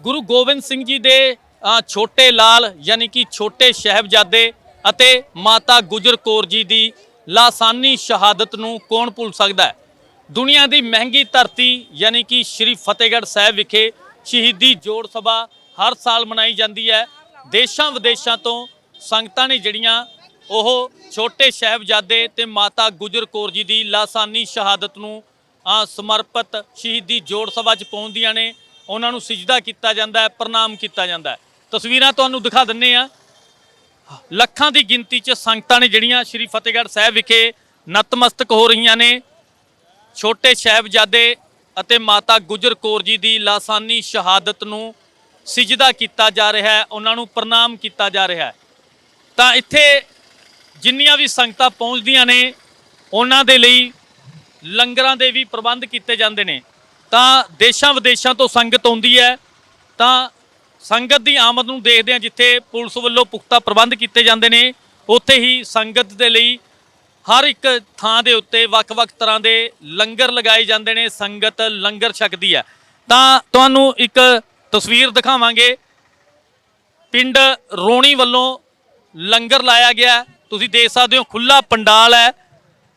ਗੁਰੂ ਗੋਬਿੰਦ ਸਿੰਘ ਜੀ ਦੇ ਛੋਟੇ ਲਾਲ, ਯਾਨੀ ਕਿ ਛੋਟੇ ਸਾਹਿਬਜ਼ਾਦੇ ਅਤੇ ਮਾਤਾ ਗੁਜਰ ਕੌਰ ਜੀ ਦੀ ਲਾਸਾਨੀ ਸ਼ਹਾਦਤ ਨੂੰ ਕੌਣ ਭੁੱਲ ਸਕਦਾ ਹੈ? ਦੁਨੀਆ ਦੀ ਮਹਿੰਗੀ ਧਰਤੀ, ਯਾਨੀ ਕਿ ਸ੍ਰੀ ਫਤਿਹਗੜ੍ਹ ਸਾਹਿਬ ਵਿਖੇ ਸ਼ਹੀਦੀ ਜੋੜ ਸਭਾ ਹਰ ਸਾਲ ਮਨਾਈ ਜਾਂਦੀ ਹੈ। ਦੇਸ਼ਾਂ ਵਿਦੇਸ਼ਾਂ ਤੋਂ ਸੰਗਤਾਂ ਨੇ ਜਿਹੜੀਆਂ ਉਹ ਛੋਟੇ ਸਾਹਿਬਜ਼ਾਦੇ ਤੇ ਮਾਤਾ ਗੁਜਰ ਕੌਰ ਜੀ ਦੀ ਲਾਸਾਨੀ ਸ਼ਹਾਦਤ ਨੂੰ ਸਮਰਪਿਤ ਸ਼ਹੀਦੀ ਜੋੜ ਸਭਾ 'ਚ ਪਹੁੰਚਦੀਆਂ ਨੇ। ਉਹਨਾਂ ਨੂੰ ਸਿਜਦਾ ਕੀਤਾ ਜਾਂਦਾ ਹੈ, ਪ੍ਰਣਾਮ ਕੀਤਾ ਜਾਂਦਾ ਹੈ। ਤਸਵੀਰਾਂ ਤੁਹਾਨੂੰ ਦਿਖਾ ਦਿੰਨੇ ਆ ਲੱਖਾਂ ਦੀ ਗਿਣਤੀ 'ਚ ਸੰਗਤਾਂ ਨੇ ਜਿਹੜੀਆਂ ਸ੍ਰੀ ਫਤਿਹਗੜ੍ਹ ਸਾਹਿਬ ਵਿਖੇ ਨਤਮਸਤਕ ਹੋ ਰਹੀਆਂ ਨੇ। ਛੋਟੇ ਸਾਹਿਬਜ਼ਾਦੇ ਅਤੇ ਮਾਤਾ ਗੁਜਰ ਕੌਰ ਜੀ ਦੀ ਲਾਸਾਨੀ ਸ਼ਹਾਦਤ ਨੂੰ ਸਿਜਦਾ ਕੀਤਾ ਜਾ ਰਿਹਾ ਹੈ, ਉਹਨਾਂ ਨੂੰ ਪ੍ਰਣਾਮ ਕੀਤਾ ਜਾ ਰਿਹਾ ਹੈ। ਤਾਂ ਇੱਥੇ ਜਿੰਨੀਆਂ ਵੀ ਸੰਗਤਾਂ ਪਹੁੰਚਦੀਆਂ ਨੇ, ਉਹਨਾਂ ਦੇ ਲਈ ਲੰਗਰਾਂ ਦੇ ਵੀ ਪ੍ਰਬੰਧ ਕੀਤੇ ਜਾਂਦੇ ਨੇ। ਤਾਂ ਦੇਸ਼ਾਂ ਵਿਦੇਸ਼ਾਂ ਤੋਂ ਸੰਗਤ ਆਉਂਦੀ ਹੈ, ਤਾਂ ਸੰਗਤ ਦੀ ਆਮਦ ਨੂੰ ਦੇਖਦੇ ਆ ਜਿੱਥੇ ਪੁਲਿਸ ਵੱਲੋਂ ਪੁਖਤਾ ਪ੍ਰਬੰਧ ਕੀਤੇ ਜਾਂਦੇ ਨੇ, ਉੱਥੇ ਹੀ ਸੰਗਤ ਦੇ ਲਈ ਹਰ ਇੱਕ ਥਾਂ ਦੇ ਉੱਤੇ ਵੱਖ-ਵੱਖ ਤਰ੍ਹਾਂ ਦੇ ਲੰਗਰ ਲਗਾਏ ਜਾਂਦੇ ਨੇ, ਸੰਗਤ ਲੰਗਰ ਛਕਦੀ ਹੈ। ਤਾਂ ਤੁਹਾਨੂੰ ਇੱਕ ਤਸਵੀਰ ਦਿਖਾਵਾਂਗੇ। ਪਿੰਡ ਰੋਣੀ ਵੱਲੋਂ ਲੰਗਰ ਲਾਇਆ ਗਿਆ ਤੁਸੀਂ ਦੇਖ ਸਕਦੇ ਹੋ ਖੁੱਲਾ ਪੰਡਾਲ ਹੈ।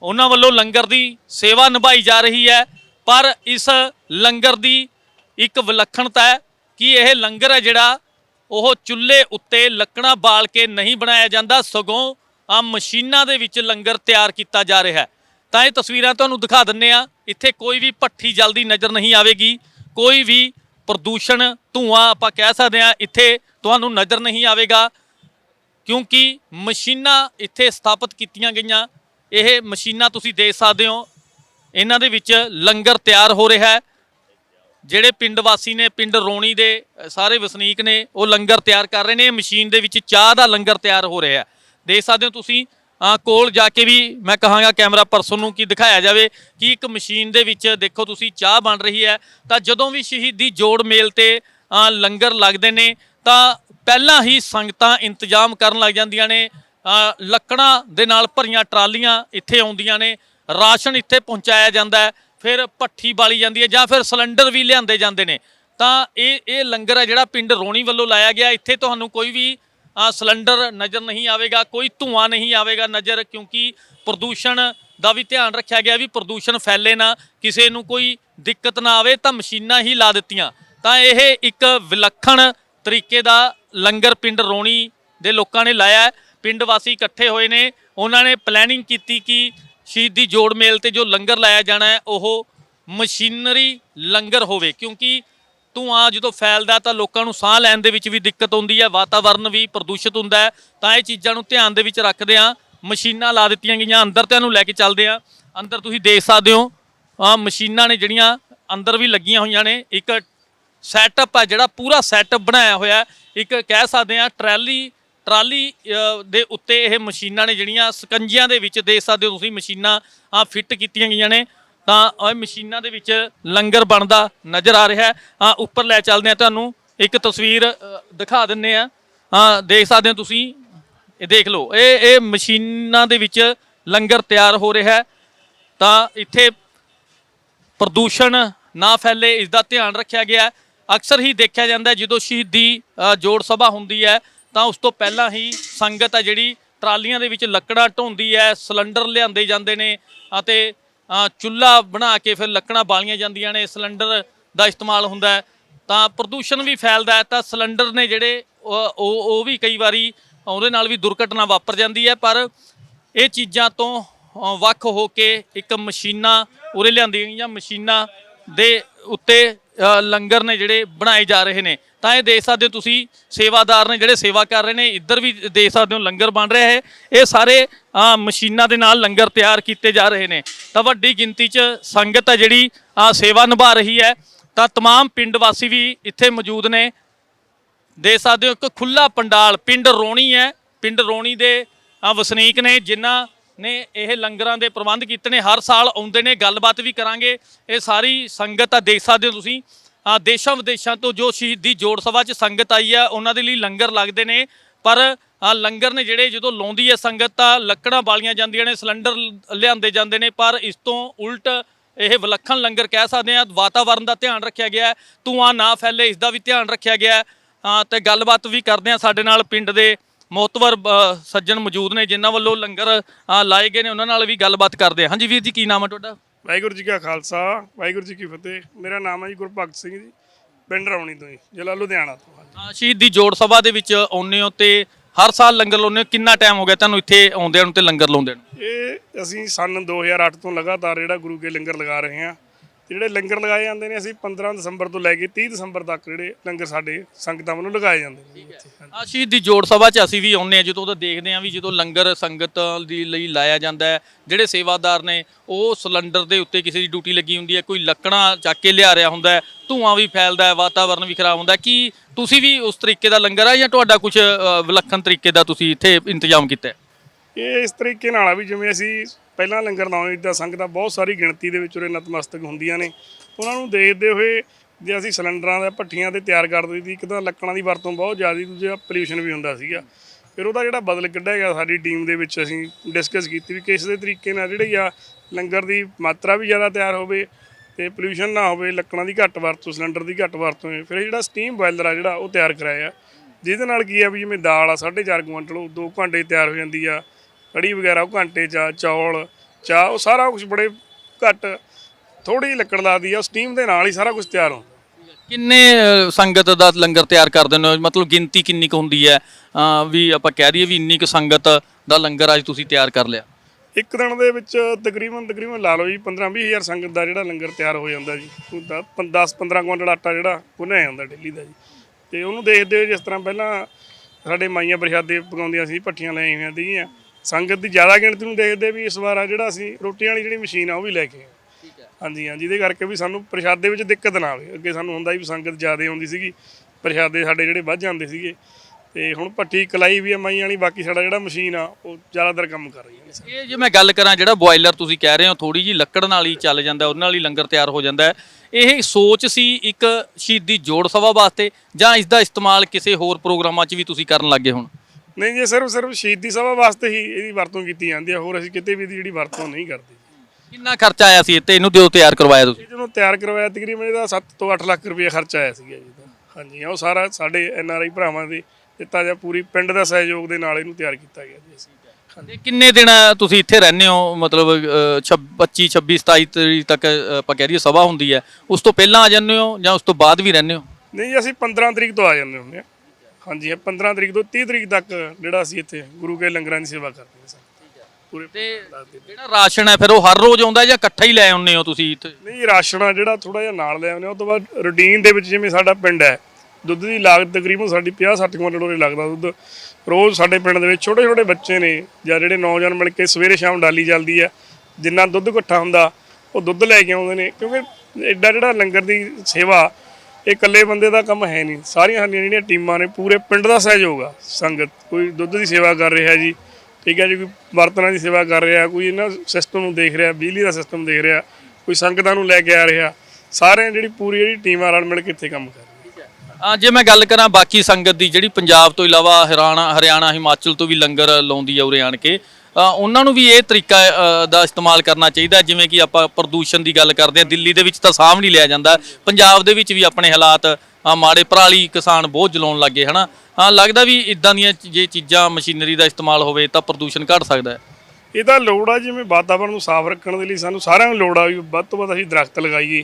ਉਹਨਾਂ ਵੱਲੋਂ ਲੰਗਰ ਦੀ ਸੇਵਾ ਨਿਭਾਈ ਜਾ ਰਹੀ ਹੈ। ਪਰ ਇਸ ਲੰਗਰ ਦੀ ਇੱਕ ਵਿਲੱਖਣਤਾ ਹੈ ਕਿ ਇਹ ਲੰਗਰ ਹੈ ਜਿਹੜਾ ਉਹ ਚੁੱਲ੍ਹੇ ਉੱਤੇ ਲੱਕੜਾਂ ਬਾਲ ਕੇ ਨਹੀਂ ਬਣਾਇਆ ਜਾਂਦਾ, ਸਗੋਂ ਆ ਮਸ਼ੀਨਾਂ ਦੇ ਵਿੱਚ ਲੰਗਰ ਤਿਆਰ ਕੀਤਾ ਜਾ ਰਿਹਾ ਹੈ। ਤਾਂ ਇਹ ਤਸਵੀਰਾਂ ਤੁਹਾਨੂੰ ਦਿਖਾ ਦਿੰਨੇ ਆ ਇੱਥੇ ਕੋਈ ਵੀ ਭੱਠੀ ਜਲਦੀ ਨਜ਼ਰ ਨਹੀਂ ਆਵੇਗੀ। ਕੋਈ ਵੀ ਪ੍ਰਦੂਸ਼ਣ, ਧੂਆਂ ਆਪਾਂ ਕਹਿ ਸਕਦੇ ਆ ਇੱਥੇ ਤੁਹਾਨੂੰ ਨਜ਼ਰ ਨਹੀਂ ਆਵੇਗਾ। ਕਿਉਂਕਿ ਮਸ਼ੀਨਾਂ ਇੱਥੇ ਸਥਾਪਿਤ ਕੀਤੀਆਂ ਗਈਆਂ। ਇਹ ਮਸ਼ੀਨਾਂ ਤੁਸੀਂ ਦੇਖ ਸਕਦੇ ਹੋ। ਇਹਨਾਂ ਦੇ ਵਿੱਚ ਲੰਗਰ ਤਿਆਰ ਹੋ ਰਿਹਾ ਹੈ। ਜਿਹੜੇ ਪਿੰਡ ਵਾਸੀ ਨੇ, ਪਿੰਡ ਰੋਣੀ ਦੇ ਸਾਰੇ ਵਸਨੀਕ ਨੇ, ਉਹ ਲੰਗਰ ਤਿਆਰ ਕਰ ਰਹੇ ਨੇ। ਮਸ਼ੀਨ ਦੇ ਵਿੱਚ ਚਾਹ ਦਾ ਲੰਗਰ ਤਿਆਰ ਹੋ ਰਿਹਾ ਹੈ। ਦੇਖ ਸਕਦੇ ਹੋ ਤੁਸੀਂ ਕੋਲ ਜਾ ਕੇ ਵੀ ਮੈਂ ਕਹਾਂਗਾ ਕੈਮਰਾ ਪਰਸਨ ਨੂੰ ਕੀ ਦਿਖਾਇਆ ਜਾਵੇ ਕਿ ਇੱਕ ਮਸ਼ੀਨ ਦੇ ਵਿੱਚ ਦੇਖੋ ਤੁਸੀਂ, ਚਾਹ ਬਣ ਰਹੀ ਹੈ। ਤਾਂ ਜਦੋਂ ਵੀ ਸ਼ਹੀਦੀ ਜੋੜ ਮੇਲ ਤੇ ਲੰਗਰ ਲੱਗਦੇ ਨੇ, ਤਾਂ ਪਹਿਲਾਂ ਹੀ ਸੰਗਤਾਂ ਇੰਤਜ਼ਾਮ ਕਰਨ ਲੱਗ ਜਾਂਦੀਆਂ ਨੇ। ਲੱਕੜਾਂ ਦੇ ਨਾਲ ਭਰੀਆਂ ਟਰਾਲੀਆਂ ਇੱਥੇ ਆਉਂਦੀਆਂ ਨੇ। ਰਾਸ਼ਨ ਇੱਥੇ ਪਹੁੰਚਾਇਆ ਜਾਂਦਾ ਹੈ, ਫਿਰ ਭੱਠੀ ਬਾਲੀ ਜਾਂਦੀ ਹੈ ਜਾਂ ਫਿਰ ਸਿਲੰਡਰ ਵੀ ਲਿਆਂਦੇ ਜਾਂਦੇ ਨੇ। ਤਾਂ ਇਹ ਇਹ ਲੰਗਰ ਹੈ ਜਿਹੜਾ ਪਿੰਡ ਰੋਣੀ ਵੱਲੋਂ ਲਾਇਆ ਗਿਆ। ਇੱਥੇ ਤੁਹਾਨੂੰ ਕੋਈ ਵੀ ਸਿਲੰਡਰ ਨਜ਼ਰ ਨਹੀਂ ਆਵੇਗਾ, ਕੋਈ ਧੂਆਂ ਨਹੀਂ ਆਵੇਗਾ ਨਜ਼ਰ, ਕਿਉਂਕਿ ਪ੍ਰਦੂਸ਼ਣ ਦਾ ਵੀ ਧਿਆਨ ਰੱਖਿਆ ਗਿਆ ਵੀ ਪ੍ਰਦੂਸ਼ਣ ਫੈਲੇ ਨਾ, ਕਿਸੇ ਨੂੰ ਕੋਈ ਦਿੱਕਤ ਨਾ ਆਵੇ ਤਾਂ ਮਸ਼ੀਨਾਂ ਹੀ ਲਾ ਦਿੱਤੀਆਂ। ਤਾਂ ਇਹ ਇੱਕ ਵਿਲੱਖਣ ਤਰੀਕੇ ਦਾ ਲੰਗਰ ਪਿੰਡ ਰੋਣੀ ਦੇ ਲੋਕਾਂ ਨੇ ਲਾਇਆ ਪਿੰਡ ਵਾਸੀ ਇਕੱਠੇ ਹੋਏ ਨੇ, ਉਹਨਾਂ ਨੇ ਪਲੈਨਿੰਗ ਕੀਤੀ ਕਿ ਸ਼ਹੀਦੀ ਜੋੜ ਮੇਲ ਤੇ ਜੋ ਲੰਗਰ ਲਾਇਆ ਜਾਣਾ ਹੈ, ਉਹ ਮਸ਼ੀਨਰੀ ਲੰਗਰ ਹੋਵੇ, ਕਿਉਂਕਿ ਧੂਆਂ ਜਦੋਂ ਫੈਲਦਾ ਤਾਂ ਲੋਕਾਂ ਨੂੰ ਸਾਹ ਲੈਣ ਦੇ ਵਿੱਚ ਵੀ ਦਿੱਕਤ ਆਉਂਦੀ ਹੈ, ਵਾਤਾਵਰਨ ਵੀ ਪ੍ਰਦੂਸ਼ਿਤ ਹੁੰਦਾ ਹੈ, ਤਾਂ ਇਹ ਚੀਜ਼ਾਂ ਨੂੰ ਧਿਆਨ ਦੇ ਵਿੱਚ ਰੱਖਦੇ ਆ ਮਸ਼ੀਨਾਂ ਲਾ ਦਿੱਤੀਆਂ ਗਈਆਂ, ਅੰਦਰ ਤੇ ਇਹਨੂੰ ਲੈ ਕੇ ਚੱਲਦੇ ਆ ਅੰਦਰ ਤੁਸੀਂ ਦੇਖ ਸਕਦੇ ਹੋ ਆ ਮਸ਼ੀਨਾਂ ਨੇ ਜਿਹੜੀਆਂ ਅੰਦਰ ਵੀ ਲੱਗੀਆਂ ਹੋਈਆਂ ਨੇ, ਇੱਕ ਸੈਟਅਪ ਆ ਜਿਹੜਾ ਪੂਰਾ ਸੈਟਅਪ ਬਣਾਇਆ ਹੋਇਆ ਇੱਕ ਕਹਿ ਸਕਦੇ ਆ ਟਰੈਲੀ ਟਰਾਲੀ ਅ, ਦੇ ਉੱਤੇ ਇਹ ਮਸ਼ੀਨਾਂ ਨੇ ਜਿਹੜੀਆਂ ਸਕੰਜਿਆਂ ਦੇ ਵਿੱਚ ਦੇਖ ਸਕਦੇ ਹੋ ਤੁਸੀਂ ਮਸ਼ੀਨਾਂ ਆ ਫਿੱਟ ਕੀਤੀਆਂ ਗਈਆਂ ਨੇ। ਤਾਂ ਇਹ ਮਸ਼ੀਨਾਂ ਦੇ ਵਿੱਚ ਲੰਗਰ ਬਣਦਾ ਨਜ਼ਰ ਆ ਰਿਹਾ ਹੈ। ਆ ਉੱਪਰ ਲੈ ਚੱਲਦੇ ਆ ਤੁਹਾਨੂੰ। ਇੱਕ ਤਸਵੀਰ ਅ, ਦਿਖਾ ਦਿੰਨੇ ਆ ਆ ਦੇਖ ਸਕਦੇ ਹੋ ਤੁਸੀਂ। ਇਹ ਦੇਖ ਲਓ। ਇਹ ਇਹ ਮਸ਼ੀਨਾਂ ਦੇ ਵਿੱਚ ਲੰਗਰ ਤਿਆਰ ਹੋ ਰਿਹਾ ਹੈ। ਤਾਂ ਇੱਥੇ ਪ੍ਰਦੂਸ਼ਣ ਨਾ ਫੈਲੇ ਇਸ ਦਾ ਧਿਆਨ ਰੱਖਿਆ ਗਿਆ ਹੈ। ਅਕਸਰ ਹੀ ਦੇਖਿਆ ਜਾਂਦਾ ਹੈ ਜਦੋਂ ਸ਼ਹੀਦੀ ਅ, ਜੋੜ ਸਭਾ ਹੁੰਦੀ ਹੈ ਤਾਂ ਉਸ ਤੋਂ ਪਹਿਲਾਂ ਹੀ ਸੰਗਤ ਹੈ ਜਿਹੜੀ ਟਰਾਲੀਆਂ ਦੇ ਵਿੱਚ ਲੱਕੜਾਂ ਢੋਂਦੀ ਹੈ, ਸਿਲੰਡਰ ਲਿਆਂਦੇ ਜਾਂਦੇ ਨੇ ਅਤੇ ਚੁੱਲ੍ਹਾ ਬਣਾ ਕੇ ਫਿਰ ਲੱਕੜਾਂ ਬਾਲੀਆਂ ਜਾਂਦੀਆਂ ਨੇ, ਸਿਲੰਡਰ ਦਾ ਇਸਤੇਮਾਲ ਹੁੰਦਾ ਤਾਂ ਪ੍ਰਦੂਸ਼ਣ ਵੀ ਫੈਲਦਾ ਹੈ, ਤਾਂ ਸਿਲੰਡਰ ਨੇ ਜਿਹੜੇ ਉਹ ਉਹ ਵੀ ਕਈ ਵਾਰੀ ਉਹਦੇ ਨਾਲ ਵੀ ਦੁਰਘਟਨਾ ਵਾਪਰ ਜਾਂਦੀ ਹੈ, ਪਰ ਇਹ ਚੀਜ਼ਾਂ ਤੋਂ ਵੱਖ ਹੋ ਕੇ ਇੱਕ ਮਸ਼ੀਨਾਂ ਉਰੇ ਲਿਆਂਦੀਆਂ ਗਈਆਂ, ਮਸ਼ੀਨਾਂ ਦੇ ਉੱਤੇ ਲੰਗਰ ਨੇ ਜਿਹੜੇ ਬਣਾਏ ਜਾ ਰਹੇ ਨੇ। ਤਾਂ ਇਹ ਦੇਖ ਸਕਦੇ ਹੋ ਤੁਸੀਂ ਸੇਵਾਦਾਰ ਨੇ ਜਿਹੜੇ ਸੇਵਾ ਕਰ ਰਹੇ ਨੇ ਇੱਧਰ ਵੀ ਦੇਖ ਸਕਦੇ ਹੋ ਲੰਗਰ ਬਣ ਰਿਹਾ ਹੈ ਇਹ ਸਾਰੇ ਅ, ਮਸ਼ੀਨਾਂ ਦੇ ਨਾਲ ਲੰਗਰ ਤਿਆਰ ਕੀਤੇ ਜਾ ਰਹੇ ਨੇ ਤਾਂ ਵੱਡੀ ਗਿਣਤੀ 'ਚ ਸੰਗਤ ਹੈ ਜਿਹੜੀ ਅ, ਸੇਵਾ ਨਿਭਾ ਰਹੀ ਹੈ ਤਾਂ तमाम ਪਿੰਡ ਵਾਸੀ ਵੀ ਇੱਥੇ ਮੌਜੂਦ ਨੇ ਦੇਖ ਸਕਦੇ ਹੋ ਇੱਕ ਖੁੱਲਾ ਪੰਡਾਲ ਪਿੰਡ ਰੋਣੀ ਹੈ ਪਿੰਡ ਰੋਣੀ ਦੇ ਅ, ਵਸਨੀਕ ਨੇ ਜਿਨ੍ਹਾਂ ਨੇ ਇਹ ਲੰਗਰਾਂ ਦੇ ਪ੍ਰਬੰਧ ਕੀਤੇ ਨੇ ਹਰ ਸਾਲ ਆਉਂਦੇ ਨੇ ਗੱਲਬਾਤ ਵੀ ਕਰਾਂਗੇ ਇਹ ਸਾਰੀ ਸੰਗਤ ਆ ਦੇਖ ਸਕਦੇ ਹੋ ਤੁਸੀਂ ਅ, ਦੇਸ਼ਾਂ ਵਿਦੇਸ਼ਾਂ ਤੋਂ ਜੋ ਸ਼ਹੀਦੀ ਜੋੜ ਸਭਾ 'ਚ ਸੰਗਤ ਆਈ ਹੈ ਉਹਨਾਂ ਦੇ ਲਈ ਲੰਗਰ ਲੱਗਦੇ ਨੇ। ਪਰ ਅ, ਲੰਗਰ ਨੇ ਜਿਹੜੇ ਜਦੋਂ ਲਾਉਂਦੀ ਹੈ ਸੰਗਤ ਤਾਂ ਲੱਕੜਾਂ ਬਾਲੀਆਂ ਜਾਂਦੀਆਂ ਨੇ ਸਿਲੰਡਰ ਲਿਆਂਦੇ ਜਾਂਦੇ ਨੇ। ਪਰ ਇਸ ਤੋਂ ਉਲਟ ਇਹ ਵਿਲੱਖਣ ਲੰਗਰ ਕਹਿ ਸਕਦੇ ਆ ਵਾਤਾਵਰਣ ਦਾ ਧਿਆਨ ਰੱਖਿਆ ਗਿਆ ਹੈ ਧੂਆਂ ਨਾ ਫੈਲੇ ਇਸ ਦਾ ਵੀ ਧਿਆਨ ਰੱਖਿਆ ਗਿਆ ਹੈ। ਤੇ ਗੱਲਬਾਤ ਵੀ ਕਰਦੇ ਆ ਸਾਡੇ ਨਾਲ ਪਿੰਡ ਦੇ ਮੋਤਵਰ ਸੱਜਣ ਮੌਜੂਦ ਨੇ ਜਿਨ੍ਹਾਂ ਵੱਲੋਂ ਲੰਗਰ ਲਾਏ ਗਏ ਨੇ ਉਹਨਾਂ ਨਾਲ ਵੀ ਗੱਲਬਾਤ ਕਰਦੇ ਆ ਹਾਂਜੀ ਵੀਰ ਜੀ ਕੀ ਨਾਮ ਹੈ ਤੁਹਾਡਾ? ਵਾਹਿਗੁਰੂ ਜੀ ਕਾ ਖਾਲਸਾ ਵਾਹਿਗੁਰੂ ਜੀ ਕੀ ਫਤਿਹ। ਮੇਰਾ ਨਾਮ ਹੈ ਜੀ ਗੁਰਭਗਤ ਸਿੰਘ ਜੀ ਪਿੰਡ ਰੌਣੀ ਤੋਂ ਜੀ ਜ਼ਿਲ੍ਹਾ ਲੁਧਿਆਣਾ ਤੋਂ। ਅ, ਸ਼ਹੀਦੀ ਜੋੜ ਸਭਾ ਦੇ ਵਿੱਚ ਆਉਂਦੇ ਹੋ ਤੇ ਹਰ ਸਾਲ ਲੰਗਰ ਲਾਉਂਦੇ ਹੋ ਕਿੰਨਾ ਟਾਈਮ ਹੋ ਗਿਆ ਤੁਹਾਨੂੰ ਇੱਥੇ ਆਉਂਦਿਆਂ ਨੂੰ ਤੇ ਲੰਗਰ ਲਾਉਂਦੇ ਨੂੰ? ਇਹ ਅਸੀਂ ਸਨ 2008 ਤੋਂ ਲਗਾਤਾਰ ਜਿਹੜਾ ਗੁਰੂ ਕੇ ਲੰਗਰ ਲਗਾ ਰਹੇ ਹਾਂ। ਜਿਹੜੇ ਲੰਗਰ ਲਗਾਏ ਜਾਂਦੇ ਨੇ ਅਸੀਂ 15 ਦਸੰਬਰ ਤੋਂ ਲੈ ਕੇ 30 ਦਸੰਬਰ ਤੱਕ ਜਿਹੜੇ ਲੰਗਰ ਸਾਡੇ ਸੰਗਤਾਂ ਵੱਲੋਂ ਲਗਾਏ ਜਾਂਦੇ ਨੇ ਇੱਥੇ। ਹਾਂਜੀ। ਆ ਸ਼ਹੀਦੀ ਜੋੜ ਸਭਾ 'ਚ ਅਸੀਂ ਵੀ ਆਉਂਦੇ ਆ ਜਦੋਂ ਉਹਦਾ ਦੇਖਦੇ ਆ ਵੀ ਜਦੋਂ ਲੰਗਰ ਸੰਗਤ ਦੀ ਲਈ ਲਾਇਆ ਜਾਂਦਾ ਹੈ ਜਿਹੜੇ ਸੇਵਾਦਾਰ ਨੇ ਉਹ ਸਿਲੰਡਰ ਦੇ ਉੱਤੇ ਕਿਸੇ ਦੀ ਡਿਊਟੀ ਲੱਗੀ ਹੁੰਦੀ ਹੈ ਕੋਈ ਲੱਕੜਾਂ ਚੱਕ ਕੇ ਲਿਆ ਰਿਹਾ ਹੁੰਦਾ ਹੈ ਧੂਆਂ ਵੀ ਫੈਲਦਾ ਹੈ ਵਾਤਾਵਰਣ ਵੀ ਖਰਾਬ ਹੁੰਦਾ ਹੈ ਕੀ ਤੁਸੀਂ ਵੀ ਉਸ ਤਰੀਕੇ ਦਾ ਲੰਗਰ ਆ ਜਾਂ ਤੁਹਾਡਾ ਕੁਝ ਵਿਲੱਖਣ ਤਰੀਕੇ ਦਾ ਤੁਸੀਂ ਇੱਥੇ ਇੰਤਜ਼ਾਮ ਕੀਤਾ ਹੈ ਇਹ ਇਸ ਤਰੀਕੇ ਨਾਲ ਆ ਵੀ ਜਿਵੇਂ ਅਸੀਂ ਪਹਿਲਾਂ ਲੰਗਰ ਲਾਉਂਦੇ ਤਾਂ ਸੰਗਤਾਂ ਬਹੁਤ ਸਾਰੀ ਗਿਣਤੀ ਦੇ ਵਿੱਚ ਉਰੇ ਨਤਮਸਤਕ ਹੁੰਦੀਆਂ ਨੇ। ਉਹਨਾਂ ਨੂੰ ਦੇਖਦੇ ਹੋਏ ਜੇ ਅਸੀਂ ਸਿਲੰਡਰਾਂ ਦਾ, ਭੱਠੀਆਂ ਤੇ ਤਿਆਰ ਕਰਦੇ ਸੀ ਇੱਕ ਤਾਂ ਲੱਕੜਾਂ ਦੀ ਵਰਤੋਂ ਬਹੁਤ ਜ਼ਿਆਦਾ, ਦੂਜਾ ਪੋਲਿਊਸ਼ਨ ਵੀ ਹੁੰਦਾ ਸੀਗਾ। ਫਿਰ ਉਹਦਾ ਜਿਹੜਾ ਬਦਲ ਕੱਢਿਆ ਗਿਆ ਸਾਡੀ ਟੀਮ ਦੇ ਵਿੱਚ ਅਸੀਂ ਡਿਸਕਸ ਕੀਤੀ ਵੀ ਕਿਸ ਦੇ ਤਰੀਕੇ ਨਾਲ ਜਿਹੜੀ ਆ ਲੰਗਰ ਦੀ ਮਾਤਰਾ ਵੀ ਜ਼ਿਆਦਾ ਤਿਆਰ ਹੋਵੇ ਤੇ ਪੋਲਿਊਸ਼ਨ ਨਾ ਹੋਵੇ, ਲੱਕੜਾਂ ਦੀ ਘੱਟ ਵਰਤੋਂ, ਸਿਲੰਡਰ ਦੀ ਘੱਟ ਵਰਤੋਂ ਫਿਰ ਜਿਹੜਾ ਸਟੀਮ ਬੋਇਲਰ ਆ ਜਿਹੜਾ ਉਹ ਤਿਆਰ ਕਰਾਇਆ। ਜਿਹਦੇ ਨਾਲ ਕੀ ਆ ਵੀ ਜਿਵੇਂ ਦਾਲ ਆ 4.5 ਕੁਇੰਟਲ ਉਹ 2 ਘੰਟੇ ਤਿਆਰ ਹੋ ਜਾਂਦੀ ਆ। ਕੜੀ ਵਗੈਰਾ ਉਹ ਘੰਟੇ 'ਚ ਚੌਲ ਚਾਹ ਉਹ ਸਾਰਾ ਕੁਝ ਬੜੇ ਘੱਟ ਥੋੜੀ ਲੱਕੜ ਲਾਦੀ ਆ ਸਟੀਮ ਦੇ ਨਾਲ ਹੀ ਸਾਰਾ ਕੁਝ ਤਿਆਰ ਹੁੰਦਾ ਕਿੰਨੇ ਅ, ਸੰਗਤ ਦਾ ਲੰਗਰ ਤਿਆਰ ਕਰਦੇ ਨੇ? ਮਤਲਬ ਗਿਣਤੀ ਕਿੰਨੀ ਕੁ ਹੁੰਦੀ ਹੈ? ਅ, ਵੀ ਆਪਾਂ ਕਹਿ ਦਈਏ ਵੀ ਇੰਨੀ ਕੁ ਸੰਗਤ ਦਾ ਲੰਗਰ ਅੱਜ ਤੁਸੀਂ ਤਿਆਰ ਕਰ ਲਿਆ। ਇੱਕ ਦਿਨ ਦੇ ਵਿੱਚ ਤਕਰੀਬਨ ਤਕਰੀਬਨ ਲਾ ਲਓ ਜੀ 15 20 ਹਜ਼ਾਰ ਸੰਗਤ ਦਾ ਜਿਹੜਾ ਲੰਗਰ ਤਿਆਰ ਹੋ ਜਾਂਦਾ ਜੀ। 10 15 ਕੁਇੰਟਲ ਆਟਾ ਜਿਹੜਾ ਉਹਨੇ ਜਾਂਦਾ ਡੇਲੀ ਦਾ ਜੀ। ਤੇ ਉਹਨੂੰ ਦੇਖਦੇ ਹੋਏ ਜਿਸ ਤਰ੍ਹਾਂ ਪਹਿਲਾਂ ਸਾਡੇ ਮਾਈਆਂ ਪ੍ਰਸ਼ਾਦੇ ਪਕਾਉਂਦੀਆਂ ਸੀ ਭੱਠੀਆਂ ਲੈ ਆਈਆਂ ਸੀਗੀਆਂ। ਸੰਗਤ ਦੀ ਜ਼ਿਆਦਾ ਗਿਣਤੀ ਨੂੰ ਦੇਖਦੇ ਵੀ ਇਸ ਵਾਰ ਆ ਜਿਹੜਾ ਅਸੀਂ ਰੋਟੀਆਂ ਵਾਲੀ ਜਿਹੜੀ ਮਸ਼ੀਨ ਆ ਉਹ ਵੀ ਲੈ ਕੇ ਆਏ ਹਾਂਜੀ ਹਾਂਜੀ ਜਿਹਦੇ ਕਰਕੇ ਵੀ ਸਾਨੂੰ ਪ੍ਰਸ਼ਾਦੇ ਵਿੱਚ ਦਿੱਕਤ ਨਾ ਆਵੇ। ਅੱਗੇ ਸਾਨੂੰ ਹੁੰਦਾ ਵੀ ਸੰਗਤ ਜ਼ਿਆਦਾ ਆਉਂਦੀ ਸੀਗੀ ਪ੍ਰਸ਼ਾਦੇ ਸਾਡੇ ਜਿਹੜੇ ਵੱਧ ਜਾਂਦੇ ਸੀਗੇ। ਤੇ ਹੁਣ ਭੱਠੀ ਕਲਾਈ ਵੀ ਮਾਈਆਂ ਵਾਲੀ ਬਾਕੀ ਸਾਡਾ ਜਿਹੜਾ ਮਸ਼ੀਨ ਆ ਉਹ ਜ਼ਿਆਦਾਤਰ ਕੰਮ ਕਰ ਰਹੀ ਹੈ। ਇਹ ਜੇ ਮੈਂ ਗੱਲ ਕਰਾਂ ਜਿਹੜਾ ਬੋਇਲਰ ਤੁਸੀਂ ਕਹਿ ਰਹੇ ਹੋ ਥੋੜੀ ਜੀ ਲੱਕੜ ਨਾਲ ਹੀ ਚੱਲ ਜਾਂਦਾ ਉਹਦੇ ਨਾਲ ਹੀ ਲੰਗਰ ਤਿਆਰ ਹੋ ਜਾਂਦਾ ਇਹ ਸੋਚ ਸੀ ਇੱਕ ਸ਼ਹੀਦੀ ਜੋੜ ਸਭਾ ਵਾਸਤੇ ਜਾਂ ਇਸ ਦਾ ਇਸਤੇਮਾਲ ਕਿਸੇ ਹੋਰ ਪ੍ਰੋਗਰਾਮਾਂ 'ਚ ਵੀ ਤੁਸੀਂ ਕਰਨ ਲੱਗੇ ਹੁਣ? ਨਹੀਂ ਜੀ ਸਿਰਫ ਸਿਰਫ ਸ਼ਹੀਦੀ ਸਭਾ ਵਾਸਤੇ ਹੀ ਇਹਦੀ ਵਰਤੋਂ ਕੀਤੀ ਜਾਂਦੀ ਹੈ ਹੋਰ ਅਸੀਂ ਕਿਤੇ ਵੀ ਇਹਦੀ ਜਿਹੜੀ ਵਰਤੋਂ ਨਹੀਂ ਕਰਦੇ। ਕਿੰਨਾ ਖਰਚਾ ਆਇਆ ਸੀ ਇੱਥੇ? ਇਹਨੂੰ ਦਿਓ ਤਿਆਰ ਕਰਵਾਇਆ ਤੁਸੀਂ। ਇਹ ਜਦੋਂ ਤਿਆਰ ਕਰਵਾਇਆ ਤਕਰੀਬਨ ਇਹਦਾ 7 ਤੋਂ 8 ਲੱਖ ਰੁਪਏ ਖਰਚਾ ਆਇਆ ਸੀਗਾ ਜੀ ਇਹਦਾ। ਹਾਂਜੀ ਉਹ ਸਾਰਾ ਸਾਡੇ ਐਨ ਆਰ ਆਈ ਭਰਾਵਾਂ ਦੇ ਦਿੱਤਾ ਜਾਂ ਪੂਰੀ ਪਿੰਡ ਦਾ ਸਹਿਯੋਗ ਦੇ ਨਾਲ ਇਹਨੂੰ ਤਿਆਰ ਕੀਤਾ ਗਿਆ ਜੀ ਅਸੀਂ। ਤੇ ਕਿੰਨੇ ਦਿਨ ਤੁਸੀਂ ਇੱਥੇ ਰਹਿੰਦੇ ਹੋ? ਮਤਲਬ ਅ, ਛਬ- 25 26 27 ਤਰੀਕ ਤੱਕ ਆਪਾਂ ਕਹਿ ਦਈਏ ਸਭਾ ਹੁੰਦੀ ਹੈ। ਉਸ ਤੋਂ ਪਹਿਲਾਂ ਆ ਜਾਂਦੇ ਹੋ ਜਾਂ ਉਸ ਤੋਂ ਬਾਅਦ ਵੀ ਰਹਿੰਦੇ ਹੋ? ਨਹੀਂ ਜੀ ਅਸੀਂ 15 ਤਰੀਕ ਤੋਂ ਆ ਜਾਂਦੇ ਹੁੰਦੇ ਹਾਂ। ਹਾਂਜੀ ਇਹ 15 ਤਰੀਕ ਤੋਂ 30 ਤਰੀਕ ਤੱਕ ਜਿਹੜਾ ਅਸੀਂ ਇੱਥੇ ਗੁਰੂ ਕੇ ਲੰਗਰਾਂ ਦੀ ਸੇਵਾ ਕਰਦੇ ਹਾਂ ਸਰ। ਪੂਰੇ ਤੇ ਜਿਹੜਾ ਰਾਸ਼ਨ ਹੈ ਫਿਰ ਉਹ ਹਰ ਰੋਜ਼ ਆਉਂਦਾ ਜਾਂ ਇਕੱਠਾ ਹੀ ਲੈ ਆਉਂਦੇ ਹੋ ਤੁਸੀਂ ਇੱਥੇ? ਨਹੀਂ ਰਾਸ਼ਨ ਆ ਜਿਹੜਾ ਥੋੜਾ ਜਿਹਾ ਨਾਲ ਲੈ ਆਉਂਦੇ ਹਾਂ ਉਹ ਤੋਂ ਬਾਅਦ ਰੂਟੀਨ ਦੇ ਵਿੱਚ ਜਿਵੇਂ ਸਾਡਾ ਪਿੰਡ ਹੈ ਦੁੱਧ ਦੀ ਲਾਗਤ ਤਕਰੀਬਨ ਸਾਡੀ 50 60 ਕੁਇੰਟਲ ਉਹਨੇ ਲੱਗਦਾ ਦੁੱਧ। ਰੋਜ਼ ਸਾਡੇ ਪਿੰਡ ਦੇ ਵਿੱਚ ਛੋਟੇ ਛੋਟੇ ਬੱਚੇ ਨੇ ਜਾਂ ਜਿਹੜੇ ਨੌਜਵਾਨ ਮਿਲ ਕੇ ਸਵੇਰੇ ਸ਼ਾਮ ਡਾਲੀ ਚੱਲਦੀ ਹੈ ਜਿੰਨਾ ਦੁੱਧ ਇਕੱਠਾ ਹੁੰਦਾ ਉਹ ਦੁੱਧ ਲੈ ਕੇ ਆਉਂਦੇ ਨੇ ਕਿਉਂਕਿ ਐਡਾ ਜਿਹੜਾ ਲੰਗਰ ਦੀ ਸੇਵਾ ਇਹ ਇਕੱਲੇ ਬੰਦੇ ਦਾ ਕੰਮ ਹੈ ਨਹੀਂ। ਸਾਰੀਆਂ ਸਾਡੀਆਂ ਜਿਹੜੀਆਂ ਟੀਮਾਂ ਨੇ, ਪੂਰੇ ਪਿੰਡ ਦਾ ਸਹਿਯੋਗ ਆ, ਸੰਗਤ। ਕੋਈ ਦੁੱਧ ਦੀ ਸੇਵਾ ਕਰ ਰਿਹਾ ਜੀ, ਠੀਕ ਹੈ ਜੀ, ਕੋਈ ਬਰਤਨਾਂ ਦੀ ਸੇਵਾ ਕਰ ਰਿਹਾ, ਕੋਈ ਇਹਨਾਂ ਸਿਸਟਮ ਨੂੰ ਦੇਖ ਰਿਹਾ, ਬਿਜਲੀ ਦਾ ਸਿਸਟਮ ਦੇਖ ਰਿਹਾ, ਕੋਈ ਸੰਗਤਾਂ ਨੂੰ ਲੈ ਕੇ ਆ ਰਿਹਾ। ਸਾਰੇ ਜਿਹੜੀ ਪੂਰੀ ਜਿਹੜੀ ਟੀਮਾਂ ਰਲ ਮਿਲ ਕੇ ਇੱਥੇ ਕੰਮ ਕਰ ਰਹੀ ਹੈ ਆ ਜੇ ਮੈਂ ਗੱਲ ਕਰਾਂ ਬਾਕੀ ਸੰਗਤ ਦੀ, ਜਿਹੜੀ ਪੰਜਾਬ ਤੋਂ ਇਲਾਵਾ ਹਰਿਆਣਾ ਹਰਿਆਣਾ, ਹਿਮਾਚਲ ਤੋਂ ਵੀ ਲੰਗਰ ਲਾਉਂਦੀ ਆ ਉਰੇ ਆਣ ਕੇ ਉਹਨਾਂ ਨੂੰ ਵੀ ਇਹ ਤਰੀਕਾ ਦਾ ਇਸਤੇਮਾਲ ਕਰਨਾ ਚਾਹੀਦਾ ਜਿਵੇਂ ਕਿ ਆਪਾਂ ਪ੍ਰਦੂਸ਼ਣ ਦੀ ਗੱਲ ਕਰਦੇ ਆ ਦਿੱਲੀ ਦੇ ਵਿੱਚ ਤਾਂ ਸਾਂਭ ਨਹੀਂ ਲਿਆ ਜਾਂਦਾ, ਪੰਜਾਬ ਦੇ ਵਿੱਚ ਵੀ ਆਪਣੇ ਹਾਲਾਤ ਮਾੜੇ, ਪਰਾਲੀ ਕਿਸਾਨ ਬਹੁਤ ਜਲਾਉਣ ਲੱਗੇ ਹਨਾ? ਹਾਂ ਲੱਗਦਾ ਵੀ ਇਦਾਂ ਦੀਆਂ ਜੇ ਚੀਜ਼ਾਂ ਮਸ਼ੀਨਰੀ ਦਾ ਇਸਤੇਮਾਲ ਹੋਵੇ ਤਾਂ ਪ੍ਰਦੂਸ਼ਣ ਘਟ ਸਕਦਾ ਹੈ। ਇਹ ਤਾਂ ਲੋੜ ਆ, ਜਿਵੇਂ ਵਾਤਾਵਰਣ ਨੂੰ ਸਾਫ਼ ਰੱਖਣ ਦੇ ਲਈ ਸਾਨੂੰ ਸਾਰਿਆਂ ਨੂੰ ਲੋੜ ਆ ਵੀ ਵੱਧ ਤੋਂ ਵੱਧ ਅਸੀਂ ਦਰਖਤ ਲਗਾਈਏ,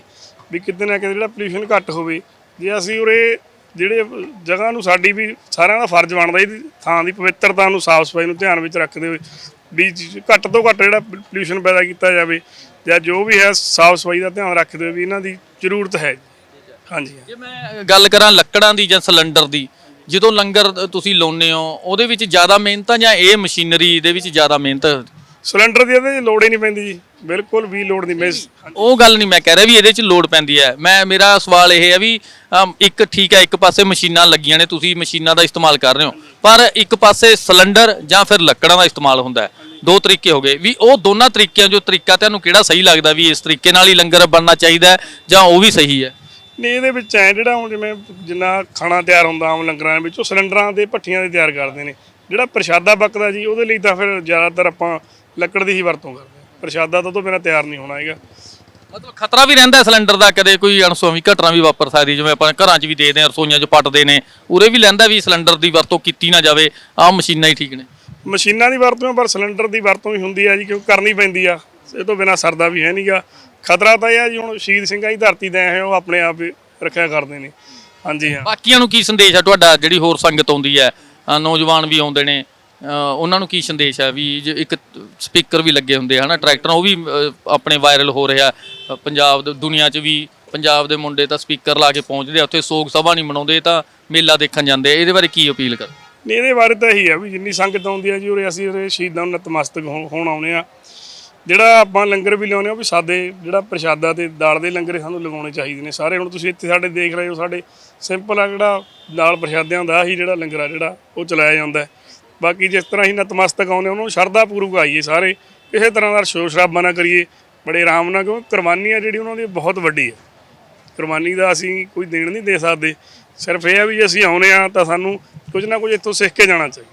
ਵੀ ਕਿਤੇ ਨਾ ਕਿਤੇ ਜਿਹੜਾ ਪੋਲੂਸ਼ਨ ਘੱਟ ਹੋਵੇ। ਜੇ ਅਸੀਂ ਉਰੇ ਜਿਹੜੇ ਜਗ੍ਹਾ ਨੂੰ ਸਾਡੀ ਵੀ ਸਾਰਿਆਂ ਦਾ ਫਰਜ਼ ਬਣਦਾ, ਇਹਦੀ ਥਾਂ ਦੀ ਪਵਿੱਤਰਤਾ ਨੂੰ, ਸਾਫ਼ ਸਫ਼ਾਈ ਨੂੰ ਧਿਆਨ ਵਿੱਚ ਰੱਖਦੇ ਹੋਏ ਵੀ ਘੱਟ ਤੋਂ ਘੱਟ ਜਿਹੜਾ ਪੋਲੂਸ਼ਨ ਪੈਦਾ ਕੀਤਾ ਜਾਵੇ ਜਾਂ ਜੋ ਵੀ ਹੈ ਸਾਫ਼ ਸਫ਼ਾਈ ਦਾ ਧਿਆਨ ਰੱਖਦੇ ਹੋਏ ਵੀ ਇਹਨਾਂ ਦੀ ਜ਼ਰੂਰਤ ਹੈ ਹਾਂਜੀ ਜੇ ਮੈਂ ਗੱਲ ਕਰਾਂ ਲੱਕੜਾਂ ਦੀ ਜਾਂ ਸਿਲੰਡਰ ਦੀ ਜਦੋਂ ਲੰਗਰ ਤੁਸੀਂ ਲਾਉਂਦੇ ਹੋ ਉਹਦੇ ਵਿੱਚ ਜ਼ਿਆਦਾ ਮਿਹਨਤ ਜਾਂ ਇਹ ਮਸ਼ੀਨਰੀ ਦੇ ਵਿੱਚ ਜ਼ਿਆਦਾ ਮਿਹਨਤ? ਸਿਲੰਡਰ ਦੀ ਇਹਦੇ ਲੋੜ ਹੀ ਨਹੀਂ ਪੈਂਦੀ ਜੀ ਬਿਲਕੁਲ ਵੀ ਲੋੜ ਨਹੀਂ। ਮੈਂ ਉਹ ਗੱਲ ਨਹੀਂ ਮੈਂ ਕਹਿ ਰਿਹਾ ਵੀ ਇਹਦੇ 'ਚ ਲੋਡ ਪੈਂਦੀ ਹੈ। ਮੈਂ ਮੇਰਾ ਸਵਾਲ ਇਹ ਹੈ ਵੀ ਇੱਕ ਠੀਕ ਹੈ ਇੱਕ ਪਾਸੇ ਮਸ਼ੀਨਾਂ ਲੱਗੀਆਂ ਨੇ ਤੁਸੀਂ ਮਸ਼ੀਨਾਂ ਦਾ ਇਸਤੇਮਾਲ ਕਰ ਰਹੇ ਹੋ। ਪਰ ਇੱਕ ਪਾਸੇ ਸਿਲੰਡਰ ਜਾਂ ਫਿਰ ਲੱਕੜਾਂ ਦਾ ਇਸਤੇਮਾਲ ਹੁੰਦਾ ਹੈ। ਦੋ ਤਰੀਕੇ ਹੋ ਗਏ। ਵੀ ਉਹ ਦੋਨਾਂ ਤਰੀਕਿਆਂ ਜੋ ਤਰੀਕਾ ਤੁਹਾਨੂੰ ਕਿਹੜਾ ਸਹੀ ਲੱਗਦਾ ਵੀ ਇਸ ਤਰੀਕੇ ਨਾਲ ਹੀ ਲੰਗਰ ਬਣਨਾ ਚਾਹੀਦਾ ਹੈ ਜਾਂ ਉਹ ਵੀ ਸਹੀ ਹੈ? ਨਹੀਂ, ਇਹਦੇ ਵਿੱਚ ਐ ਜਿਹੜਾ ਹੁਣ ਜਿਵੇਂ ਜਿੰਨਾ ਖਾਣਾ ਤਿਆਰ ਹੁੰਦਾ ਆਮ ਲੰਗਰਾਂ ਦੇ ਵਿੱਚ, ਉਹ ਸਿਲੰਡਰਾਂ ਦੇ ਭੱਠੀਆਂ ਦੇ ਤਿਆਰ ਕਰਦੇ ਨੇ। ਜਿਹੜਾ ਪ੍ਰਸ਼ਾਦਾ ਪੱਕਦਾ ਜੀ, ਉਹਦੇ ਲਈ ਤਾਂ ਫਿਰ ਜ਼ਿਆਦਾਤਰ ਆਪਾਂ ਲੱਕੜ ਦੀ ਹੀ ਵਰਤੋਂ ਕਰਦੇ ਹਾਂ। ਪ੍ਰਸ਼ਾਦਾ ਤਾਂ ਉਹ ਤੋਂ ਬਿਨਾਂ ਤਿਆਰ ਨਹੀਂ ਹੋਣਾ ਹੈਗਾ। ਮਤਲਬ ਖਤਰਾ ਵੀ ਰਹਿੰਦਾ ਸਿਲੰਡਰ ਦਾ ਕਦੇ ਕੋਈ ਅਣਸੋਵੀਂ ਘਟਨਾ ਵੀ ਵਾਪਰ ਸਕਦੀ ਜਿਵੇਂ ਆਪਾਂ ਘਰਾਂ 'ਚ ਵੀ ਦੇਖਦੇ ਹਾਂ ਰਸੋਈਆਂ 'ਚ ਪੱਟਦੇ ਨੇ ਉਰੇ ਵੀ ਲੈਂਦਾ ਵੀ ਸਿਲੰਡਰ ਦੀ ਵਰਤੋਂ ਕੀਤੀ ਨਾ ਜਾਵੇ ਆਹ ਮਸ਼ੀਨਾਂ ਹੀ ਠੀਕ ਨੇ। ਮਸ਼ੀਨਾਂ ਦੀ ਵਰਤੋਂ ਹੈ, ਪਰ ਸਿਲੰਡਰ ਦੀ ਵਰਤੋਂ ਵੀ ਹੁੰਦੀ ਹੈ ਜੀ ਕਿਉਂਕਿ ਕਰਨੀ ਪੈਂਦੀ ਆ ਇਹ ਤੋਂ ਬਿਨਾ ਸਰਦਾ ਵੀ ਹੈ ਨਹੀਂਗਾ ਖਤਰਾ ਤਾਂ ਇਹ ਆ ਜੀ ਹੁਣ ਸ਼ਹੀਦ ਸਿੰਘਾਂ ਦੀ ਧਰਤੀ ਤੇ ਆਏ ਹੋਏ ਉਹ ਆਪਣੇ ਆਪ ਹੀ ਰੱਖਿਆ ਕਰਦੇ ਨੇ। ਹਾਂਜੀ ਹਾਂ। ਬਾਕੀਆਂ ਨੂੰ ਕੀ ਸੰਦੇਸ਼ ਹੈ ਤੁਹਾਡਾ ਜਿਹੜੀ ਹੋਰ ਸੰਗਤ ਆਉਂਦੀ ਹੈ ਨੌਜਵਾਨ ਵੀ ਆਉਂਦੇ ਨੇ ਉਹਨਾਂ ਨੂੰ ਕੀ ਸੰਦੇਸ਼ ਹੈ ਵੀ ਜੇ ਇੱਕ ਸਪੀਕਰ ਵੀ ਲੱਗੇ ਹੁੰਦੇ ਹਨਾ ਟਰੈਕਟਰ ਉਹ ਵੀ ਅ, ਆਪਣੇ ਵਾਇਰਲ ਹੋ ਰਿਹਾ ਅ, ਪੰਜਾਬ ਦੇ ਦੁਨੀਆ 'ਚ ਵੀ ਪੰਜਾਬ ਦੇ ਮੁੰਡੇ ਤਾਂ ਸਪੀਕਰ ਲਾ ਕੇ ਪਹੁੰਚਦੇ ਆ ਉੱਥੇ ਸੋਗ ਸਭਾ ਨਹੀਂ ਮਨਾਉਂਦੇ ਤਾਂ ਮੇਲਾ ਦੇਖਣ ਜਾਂਦੇ ਆ। ਇਹਦੇ ਬਾਰੇ ਕੀ ਅਪੀਲ ਕਰ ਨਹੀਂ ਇਹਦੇ ਬਾਰੇ ਤਾਂ ਇਹੀ ਆ ਵੀ ਜਿੰਨੀ ਸੰਗਤ ਆਉਂਦੀ ਹੈ ਜੀ ਉਰੇ ਅਸੀਂ ਉਰੇ ਸ਼ਹੀਦਾਂ ਨੂੰ ਨਤਮਸਤਕ ਹੋ ਹੋਣ ਆਉਨੇ ਆ ਜਿਹੜਾ ਆਪਾਂ ਲੰਗਰ ਵੀ ਲਿਆਉਂਦੇ ਆ ਉਹ ਵੀ ਸਾਦੇ ਜਿਹੜਾ ਪ੍ਰਸ਼ਾਦਾ ਤੇ ਦਾਲ ਦੇ ਲੰਗਰ ਸਾਨੂੰ ਲਗਾਉਣੇ ਚਾਹੀਦੇ ਨੇ ਸਾਰੇ ਹੁਣ ਤੁਸੀਂ ਇੱਥੇ ਸਾਡੇ ਦੇਖ ਰਹੇ ਹੋ ਸਾਡੇ ਸਿੰਪਲ ਆ ਜਿਹੜਾ ਦਾਲ ਪ੍ਰਸ਼ਾਦਿਆਂ ਦਾ ਹੀ ਜਿਹੜਾ ਲੰਗਰ ਆ ਜਿਹੜਾ ਉਹ ਚਲਾਇਆ ਜਾਂਦਾ ਹੈ। ਬਾਕੀ ਜਿਸ ਤਰ੍ਹਾਂ ਹੀ ਨਤਮਸਤਕ ਆਉਂਦੇ, ਉਹਨਾਂ ਨੂੰ ਸ਼ਰਧਾ ਪੂਰਵਕ ਆਈਏ ਸਾਰੇ। ਕਿਸੇ ਤਰ੍ਹਾਂ ਦਾ ਸ਼ੋਰ ਸ਼ਰਾਬਾ ਨਾ ਕਰੀਏ, ਬੜੇ ਆਰਾਮ ਨਾਲ, ਕਿਉਂਕਿ ਕੁਰਬਾਨੀ ਆ ਜਿਹੜੀ ਉਹਨਾਂ ਦੀ ਬਹੁਤ ਵੱਡੀ ਹੈ। ਕੁਰਬਾਨੀ ਦਾ ਅਸੀਂ ਕੋਈ ਦੇਣ ਨਹੀਂ ਦੇ ਸਕਦੇ। ਸਿਰਫ ਇਹ ਆ ਵੀ ਅਸੀਂ ਆਉਨੇ ਆ ਤਾਂ ਸਾਨੂੰ ਕੁਝ ਨਾ ਕੁਝ ਇੱਥੋਂ ਸਿੱਖ ਕੇ ਜਾਣਾ ਚਾਹੀਦਾ।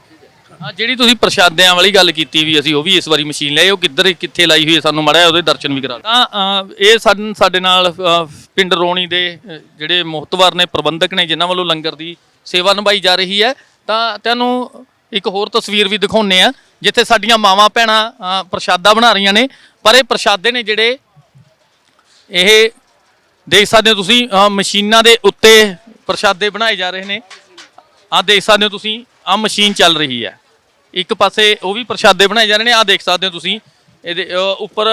ਹਾਂ, ਜਿਹੜੀ ਤੁਸੀਂ ਪ੍ਰਸ਼ਾਦਿਆਂ ਵਾਲੀ ਗੱਲ ਕੀਤੀ ਵੀ ਅਸੀਂ, ਉਹ ਵੀ ਇਸ ਵਾਰੀ ਮਸ਼ੀਨ ਲਿਆਏ ਉਹ ਕਿੱਧਰ, ਕਿੱਥੇ ਲਾਈ ਹੋਈ ਹੈ, ਸਾਨੂੰ ਮੜਿਆ ਉਹਦੇ ਦਰਸ਼ਨ ਵੀ ਕਰਾ ਤਾਂ ਇਹ ਸਾਡੇ ਸਾਡੇ ਨਾਲ ਪਿੰਡ ਰੋਣੀ ਦੇ ਜਿਹੜੇ ਮੁਹਤਵਰ ਨੇ ਪ੍ਰਬੰਧਕ ਨੇ, ਜਿਨ੍ਹਾਂ ਵੱਲੋਂ ਲੰਗਰ ਦੀ ਸੇਵਾ ਨਿਭਾਈ ਜਾ ਰਹੀ ਹੈ। ਤਾਂ, ਤੁਹਾਨੂੰ ਇੱਕ ਹੋਰ ਤਸਵੀਰ ਵੀ ਦਿਖਾਉਨੇ ਆ ਜਿੱਥੇ ਸਾਡੀਆਂ ਮਾਵਾਂ ਭੈਣਾਂ ਪ੍ਰਸ਼ਾਦਾ ਬਣਾ ਰਹੀਆਂ ਨੇ। ਪਰ ਇਹ ਪ੍ਰਸ਼ਾਦੇ ਨੇ ਜਿਹੜੇ ਇਹ ਦੇਖ ਸਕਦੇ ਹੋ ਤੁਸੀਂ ਮਸ਼ੀਨਾਂ ਦੇ ਉੱਤੇ ਪ੍ਰਸ਼ਾਦੇ ਬਣਾਏ ਜਾ ਰਹੇ ਨੇ। ਆਹ ਦੇਖ ਸਕਦੇ ਹੋ ਤੁਸੀਂ, ਆਹ ਮਸ਼ੀਨ ਚੱਲ ਰਹੀ ਹੈ। ਇੱਕ ਪਾਸੇ ਉਹ ਵੀ ਪ੍ਰਸ਼ਾਦੇ ਬਣਾਏ ਜਾ ਰਹੇ ਨੇ, ਆਹ ਦੇਖ ਸਕਦੇ ਹੋ ਤੁਸੀਂ। ਇਹਦੇ ਉੱਪਰ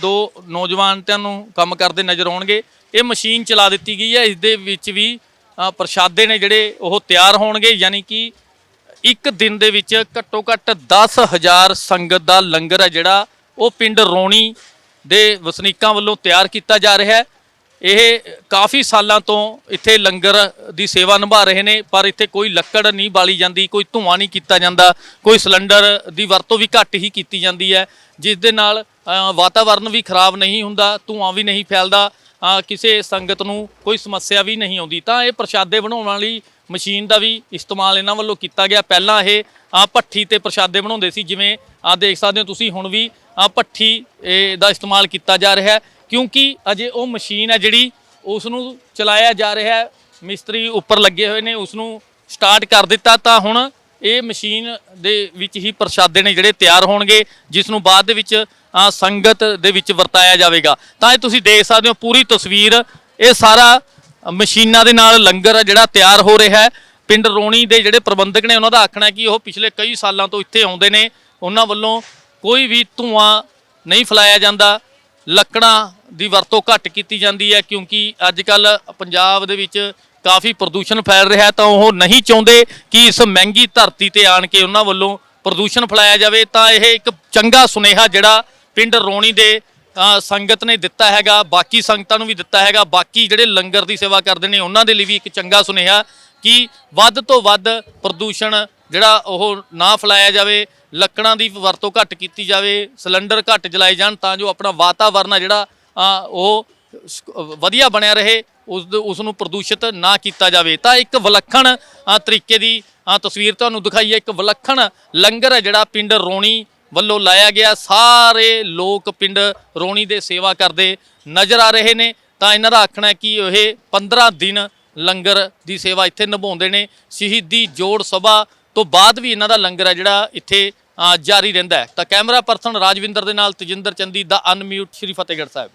ਦੋ ਨੌਜਵਾਨ ਤੁਹਾਨੂੰ ਕੰਮ ਕਰਦੇ ਨਜ਼ਰ ਆਉਣਗੇ। ਇਹ ਮਸ਼ੀਨ ਚਲਾ ਦਿੱਤੀ ਗਈ ਹੈ, ਇਸ ਦੇ ਵਿੱਚ ਵੀ ਪ੍ਰਸ਼ਾਦੇ ਨੇ ਜਿਹੜੇ ਉਹ ਤਿਆਰ ਹੋਣਗੇ, ਯਾਨੀ ਕਿ ਇੱਕ ਦਿਨ ਦੇ ਵਿੱਚ ਘੱਟੋ ਘੱਟ 10000 ਸੰਗਤ ਦਾ ਲੰਗਰ ਹੈ ਜਿਹੜਾ ਉਹ ਪਿੰਡ ਰੋਣੀ ਦੇ ਵਸਨੀਕਾਂ ਵੱਲੋਂ ਤਿਆਰ ਕੀਤਾ ਜਾ ਰਿਹਾ ਹੈ। ਇਹ ਕਾਫੀ ਸਾਲਾਂ ਤੋਂ ਇੱਥੇ ਲੰਗਰ ਦੀ ਸੇਵਾ ਨਿਭਾ ਰਹੇ ਨੇ ਪਰ ਇੱਥੇ ਕੋਈ ਲੱਕੜ ਨਹੀਂ ਬਾਲੀ ਜਾਂਦੀ ਕੋਈ ਧੂੰਆਂ ਨਹੀਂ ਕੀਤਾ ਜਾਂਦਾ ਕੋਈ ਸਿਲੰਡਰ ਦੀ ਵਰਤੋਂ ਵੀ ਘੱਟ ਹੀ ਕੀਤੀ ਜਾਂਦੀ ਹੈ ਜਿਸ ਦੇ ਨਾਲ ਅ, ਵਾਤਾਵਰਨ ਵੀ ਖਰਾਬ ਨਹੀਂ ਹੁੰਦਾ ਧੂੰਆਂ ਵੀ ਨਹੀਂ ਫੈਲਦਾ ਕਿਸੇ ਸੰਗਤ ਨੂੰ ਕੋਈ ਸਮੱਸਿਆ ਵੀ ਨਹੀਂ ਆਉਂਦੀ। ਤਾਂ ਇਹ ਪ੍ਰਸ਼ਾਦੇ ਬਣਾਉਣ ਵਾਲੀ ਮਸ਼ੀਨ ਦਾ ਵੀ ਇਸਤੇਮਾਲ ਇਹਨਾਂ ਵੱਲੋਂ ਕੀਤਾ ਗਿਆ। ਪਹਿਲਾਂ ਇਹ ਆ ਭੱਠੀ ਤੇ ਪ੍ਰਸ਼ਾਦੇ ਬਣਾਉਂਦੇ ਸੀ ਜਿਵੇਂ ਆ ਦੇਖ ਸਕਦੇ ਹੋ ਤੁਸੀਂ ਹੁਣ ਵੀ ਆ ਭੱਠੀ ਦਾ ਇਸਤੇਮਾਲ ਕੀਤਾ ਜਾ ਰਿਹਾ ਹੈ। ਕਿਉਂਕਿ ਅਜੇ ਉਹ ਮਸ਼ੀਨ ਹੈ ਜਿਹੜੀ ਉਸ ਨੂੰ ਚਲਾਇਆ ਜਾ ਰਿਹਾ ਹੈ। ਮਿਸਤਰੀ ਉੱਪਰ ਲੱਗੇ ਹੋਏ ਨੇ ਉਸ ਨੂੰ ਸਟਾਰਟ ਕਰ ਦਿੱਤਾ। ਤਾਂ ਹੁਣ ਇਹ ਮਸ਼ੀਨ ਦੇ ਵਿੱਚ ਹੀ ਪ੍ਰਸ਼ਾਦੇ ਨੇ ਜਿਹੜੇ ਤਿਆਰ ਹੋਣਗੇ, ਜਿਸ ਨੂੰ ਬਾਅਦ ਦੇ ਵਿੱਚ ਸੰਗਤ ਦੇ ਵਿੱਚ ਵਰਤਾਇਆ ਜਾਵੇਗਾ। ਤਾਂ ਇਹ ਤੁਸੀਂ ਦੇਖ ਸਕਦੇ ਹੋ ਪੂਰੀ ਤਸਵੀਰ। ਇਹ ਸਾਰਾ ਮਸ਼ੀਨਾਂ ਦੇ ਨਾਲ ਲੰਗਰ ਜਿਹੜਾ ਤਿਆਰ ਹੋ ਰਿਹਾ ਹੈ। ਪਿੰਡ ਰੋਣੀ ਦੇ ਜਿਹੜੇ ਪ੍ਰਬੰਧਕ ਨੇ, ਉਹਨਾਂ ਦਾ ਆਖਣਾ ਹੈ ਕਿ ਉਹ ਪਿਛਲੇ ਕਈ ਸਾਲਾਂ ਤੋਂ ਇੱਥੇ ਆਉਂਦੇ ਨੇ। ਉਹਨਾਂ ਵੱਲੋਂ ਕੋਈ ਵੀ ਧੂਆਂ ਨਹੀਂ ਫੈਲਾਇਆ ਜਾਂਦਾ। ਲੱਕੜਾਂ ਦੀ ਵਰਤੋਂ ਘੱਟ ਕੀਤੀ ਜਾਂਦੀ ਹੈ ਕਿਉਂਕਿ ਅੱਜ ਕੱਲ ਪੰਜਾਬ ਦੇ ਵਿੱਚ ਕਾਫੀ ਪ੍ਰਦੂਸ਼ਣ ਫੈਲ ਰਿਹਾ ਤਾਂ ਉਹ ਨਹੀਂ ਚਾਹੁੰਦੇ ਕਿ ਇਸ ਮਹਿੰਗੀ ਧਰਤੀ ਤੇ ਆਣ ਕੇ ਉਹਨਾਂ ਵੱਲੋਂ ਪ੍ਰਦੂਸ਼ਣ ਫੈਲਾਇਆ ਜਾਵੇ। ਤਾਂ ਇਹ ਇੱਕ ਚੰਗਾ ਸੁਨੇਹਾ ਜਿਹੜਾ ਪਿੰਡ ਰੋਣੀ ਦੇ ਸੰਗਤ ਨੇ ਦਿੱਤਾ ਹੈਗਾ, ਬਾਕੀ ਸੰਗਤਾਂ ਨੂੰ ਵੀ ਦਿੱਤਾ ਹੈਗਾ। ਬਾਕੀ ਜਿਹੜੇ ਲੰਗਰ ਦੀ ਸੇਵਾ ਕਰਦੇ ਨੇ, ਉਹਨਾਂ ਦੇ ਲਈ ਵੀ ਇੱਕ ਚੰਗਾ ਸੁਨੇਹਾ ਕਿ ਵੱਧ ਤੋਂ ਵੱਧ ਪ੍ਰਦੂਸ਼ਣ ਜਿਹੜਾ ਉਹ ਨਾ ਫੈਲਾਇਆ ਜਾਵੇ। ਲੱਕੜਾਂ ਦੀ ਵਰਤੋਂ ਘੱਟ ਕੀਤੀ ਜਾਵੇ, ਸਿਲੰਡਰ ਘੱਟ ਜਲਾਏ ਜਾਣ ਤਾਂ ਜੋ ਆਪਣਾ ਵਾਤਾਵਰਨ ਆ ਜਿਹੜਾ ਉਹ ਵਧੀਆ ਬਣਿਆ ਰਹੇ, ਉਸ ਉਸ ਨੂੰ ਪ੍ਰਦੂਸ਼ਿਤ ਨਾ ਕੀਤਾ ਜਾਵੇ। ਤਾਂ ਇੱਕ ਵਿਲੱਖਣ ਤਰੀਕੇ ਦੀ ਤਸਵੀਰ ਤੁਹਾਨੂੰ ਦਿਖਾਈ ਹੈ। ਇੱਕ ਵਿਲੱਖਣ ਲੰਗਰ ਹੈ ਜਿਹੜਾ ਪਿੰਡ ਰੋਣੀ ਵੱਲੋਂ ਲਾਇਆ ਗਿਆ। ਸਾਰੇ ਲੋਕ ਪਿੰਡ ਰੋਣੀ ਦੇ ਸੇਵਾ ਕਰਦੇ ਨਜ਼ਰ ਆ ਰਹੇ ਨੇ। ਤਾਂ ਇਹਨਾਂ ਦਾ ਆਖਣਾ ਹੈ ਕਿ ਇਹ 15 ਦਿਨ ਲੰਗਰ ਦੀ ਸੇਵਾ ਇੱਥੇ ਨਿਭਾਉਂਦੇ ਨੇ। ਸ਼ਹੀਦੀ ਜੋੜ ਸਭਾ ਤੋਂ ਬਾਅਦ ਵੀ ਇਹਨਾਂ ਦਾ ਲੰਗਰ ਹੈ ਜਿਹੜਾ ਇੱਥੇ ਜਾਰੀ ਰਹਿੰਦਾ ਹੈ। ਤਾਂ ਕੈਮਰਾ ਪਰਸਨ ਰਾਜਵਿੰਦਰ ਦੇ ਨਾਲ ਤਜਿੰਦਰ ਚੰਦੀ ਦਾ ਅਨਮਿਊਟ, ਸ਼੍ਰੀ ਫਤਿਹਗੜ੍ਹ ਸਾਹਿਬ।